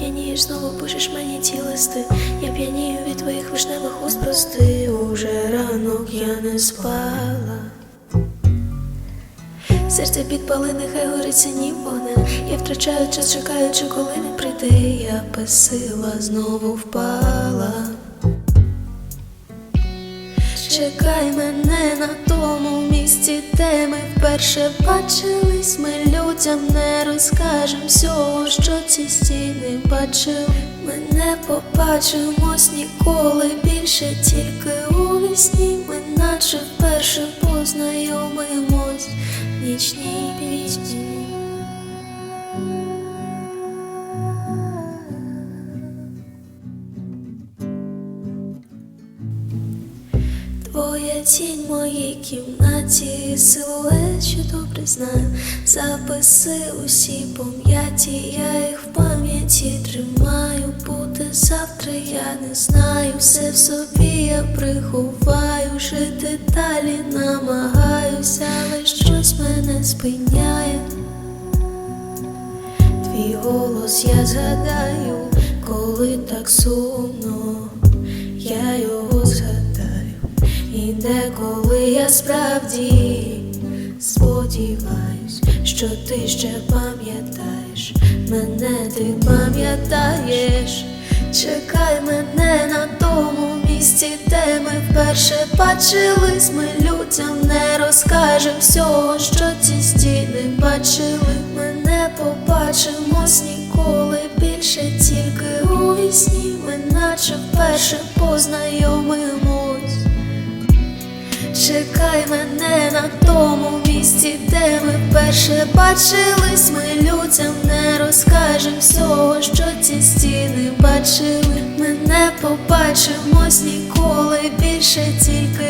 п'янієш, знову пишеш мені ті листи. Я п'янію від твоїх вишневих уст прости. Уже ранок я не спала. Серце підпали, нехай горить ні вогнем Я втрачаю час, чекаючи, коли не прийде. Я писила, знову впала. Чекай мене на тому місці, де ми вперше бачились. Ми людям не розкажем всього, що ці стіни бачили. Ми не побачимось ніколи більше, тільки у вісні. Ми наче вперше познайомимось в нічній пісні. Твоя тінь в моїй кімнаті, силует, що добре знаю, записи усі пом'яті, я їх в пам'яті тримаю, буде завтра, я не знаю, все в собі я приховаю, жити далі намагаюся, але щось мене спиняє. Твій голос я згадаю, коли так сумно, деколи я справді сподіваюсь, що ти ще пам'ятаєш, мене ти пам'ятаєш, чекай мене на тому місці, де ми вперше бачились, ми людям не розкажем всього, що ці стіни бачили. Ми не побачимось ніколи більше, тільки у вісні ми наче вперше познайомимось. Чекай мене на тому місці, де ми вперше бачились, ми людям не розкажем всього, що ці стіни бачили. Ми не побачимось ніколи більше, тільки